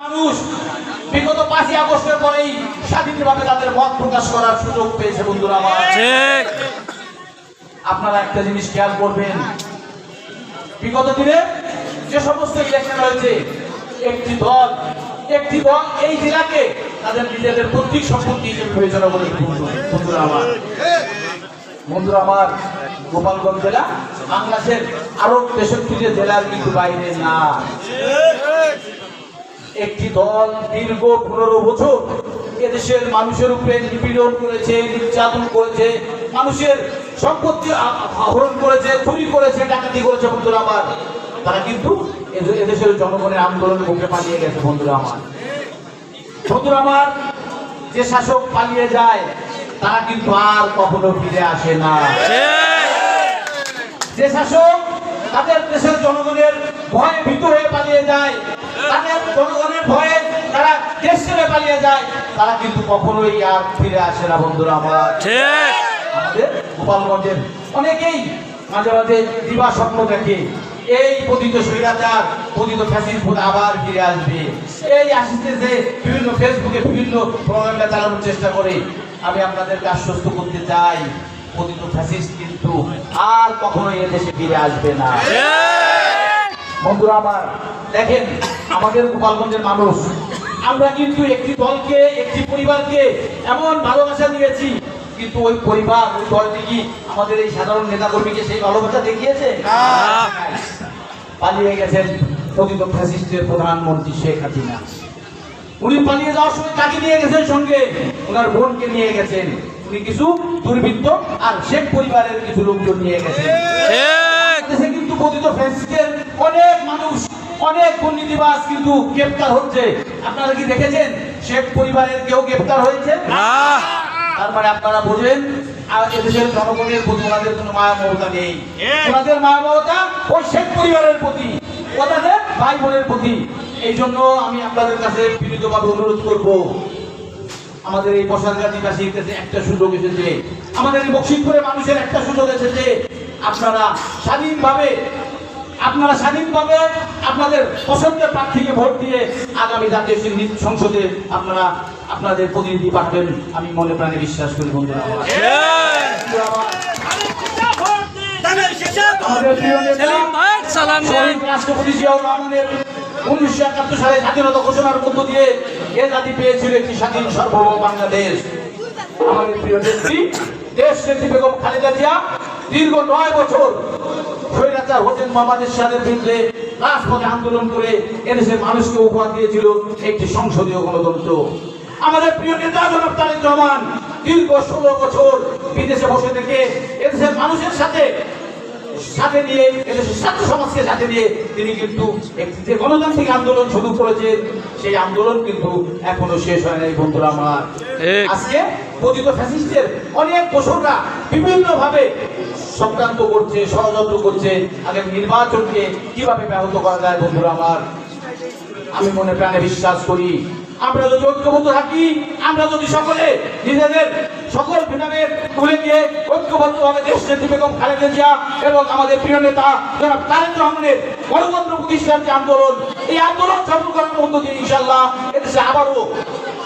মানুষ বিগত পাঁচই আগস্টের পরেই স্বাধীনভাবে তাদের মত প্রকাশ করার সুযোগ পেয়েছে বন্ধুরা আমার। আপনারা একটা জিনিস খেয়াল করবেন বিগত দিনে যে সমস্ত ইলেকশন হয়েছে একটি দল একটি দল এই জেলাকে তাদের নিজেদের সম্পত্তি হিসেবে বিবেচনা করে বন্ধুরা আমার। বন্ধুরা আমার গোপালগঞ্জ জেলা বাংলাদেশের আরও তেষট্টি জেলার কিন্তু বাইরে না। একটি দল দীর্ঘ পনেরো বছর এদেশের মানুষের উপরে নিপীড়ন করেছে, নির্যাতন করেছে, মানুষের সম্পত্তি আহরণ করেছে, চুরি করেছে, ডাকাতি করেছে বন্ধুরা আমার। তারা কিন্তু এদে- এদেশের জনগণের আন্দোলনের মুখে পালিয়ে গেছে বন্ধুরা আমার। বন্ধুরা আমার, যে শাসক পালিয়ে যায়, তারা কিন্তু আর কখনো ফিরে আসে না। যে শাসক তাদের দেশের জনগণের ভয়ে ভীত হয়ে পালিয়ে যায় তাদের জনগণের ভয়ে তারা দেশ ছেড়ে পালিয়ে যায় তারা কিন্তু কখনোই আর ফিরে আসে না বন্ধুরা আমার। আমাদের গোপালগঞ্জের অনেকেই মাঝে মাঝে দিবা স্বপ্ন দেখে এই পতিত স্বৈরাচার পতিত ফ্যাসিস ভোট আবার ফিরে আসবে। এই আসতেছে বিভিন্ন ফেসবুকে বিভিন্ন প্রোগ্রামটা চালানোর চেষ্টা করে আমি আপনাদেরকে আশ্বস্ত করতে চাই পতিত ফ্যাসিস্ট কিন্তু আর কখনোই এদেশে ফিরে আসবে না। বন্ধুরা আমার দেখেন আমাদের গোপালগঞ্জের মানুষ। আমরা কিন্তু একটি দলকে একটি পরিবারকে এমন ভালোবাসা দিয়েছি কিন্তু ওই পরিবার ওই দলটি কি আমাদের এই সাধারণ নেতাকর্মীকে সেই ভালোবাসা দেখিয়েছে? পালিয়ে গেছেন প্রকৃত ফ্যাসিস্টের প্রধানমন্ত্রী শেখ হাসিনা। উনি পালিয়ে যাওয়ার সময় কাকে নিয়ে গেছেন সঙ্গে। ওনার বোনকে নিয়ে গেছেন। উনি কিছু দুর্বৃত্ত আর শেখ পরিবারের কিছু লোকজন নিয়ে গেছেন ঠিক দেশে কিন্তু পতিত ফ্যাসিস্টের অনেক মানুষ অনেক দুর্নীতিবাজ কিন্তু গ্রেপ্তার হচ্ছে। আপনারা কি দেখেছেন? শেখ পরিবারের কেউ গ্রেপ্তার হয়েছে? না তার মানে আপনারা বোঝেন আর এদেশের জনগণের প্রতি ওনাদের কোনো মায়া মমতা নেই ওনাদের মায়া মমতা ওই শেখ পরিবারের প্রতি ওনাদের ভাই বোনের প্রতি। এই জন্য আমি আপনাদের কাছে বিনীতভাবে অনুরোধ করব আমাদের এই বাসীর কাছে একটা সুযোগ এসেছে। আমাদের এই বক্সিমপুরে মানুষের একটা সুযোগ এসেছে। আপনারা স্বাধীনভাবে আপনারা স্বাধীনভাবে আপনাদের পছন্দের প্রার্থীকে ভোট দিয়ে আগামী জাতীয় সংসদে আপনারা আপনাদের প্রতিনিধি পাঠাবেন। আমি মনে প্রাণে বিশ্বাস করি, বন্ধুরা। উনিশশো একাত্তর সালে ঘোষণার মধ্য দিয়ে এ জাতি স্বাধীন বাংলাদেশ। প্রিয় দেশ বেগম খালেদা জিয়া, দীর্ঘ নয় বছর স্বৈরাচার হোসেন মোহাম্মদ এরশাদের বিরুদ্ধে রাজপথে আন্দোলন করে এদেশের মানুষকে উপহার দিয়েছিল একটি সংসদীয় গণতন্ত্র। আমাদের প্রিয় নেতা জনাব তারেক রহমান দীর্ঘ ষোলো বছর বিদেশে বসে থেকে এদেশের মানুষের সাথে সাথে নিয়ে এদেশের ছাত্র সমাজকে সাথে নিয়ে তিনি কিন্তু যে গণতান্ত্রিক আন্দোলন শুরু করেছেন সেই আন্দোলন কিন্তু এখনও শেষ হয় নাই বন্ধুরা আমার। আজকে পতিত ফ্যাসিস্টের অনেক দোসররা বিভিন্ন সংক্রান্ত করছে, ষড়যন্ত্র করছে আগামী নির্বাচনকে কীভাবে ব্যাহত করা যায় বন্ধুরা আমার? আমি মনে প্রাণে বিশ্বাস করি, আমরা যদি ঐক্যবদ্ধ থাকি, আমরা যদি সকলে নিজেদের সকল ভেদাভেদ ভুলে গিয়ে ঐক্যবদ্ধভাবে দেশ নেত্রী বেগম খালেদা জিয়া এবং আমাদের প্রিয় নেতা জনাব তারেক রহমানের গণতন্ত্র প্রতিষ্ঠার যে আন্দোলন, এই আন্দোলন সফল করার মধ্য দিয়ে ইনশাল্লাহ এদেশে আবারও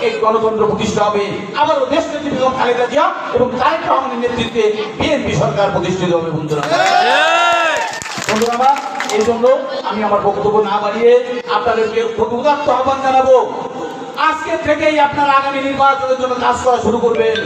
এই গণতন্ত্র প্রতিষ্ঠা হবে। আবারও দেশ নেত্রী বেগম খালেদা জিয়া এবং তারেক রহমানের নেতৃত্বে বিএনপি সরকার প্রতিষ্ঠিত হবে, বন্ধুরা। বন্ধুরা, এই জন্য আমি আমার বক্তব্য না বাড়িয়ে আপনাদেরকে উদাত্ত আহ্বান জানাব। আজকে থেকেই আপনারা আগামী নির্বাচনের জন্য কাজ করা শুরু করবেন।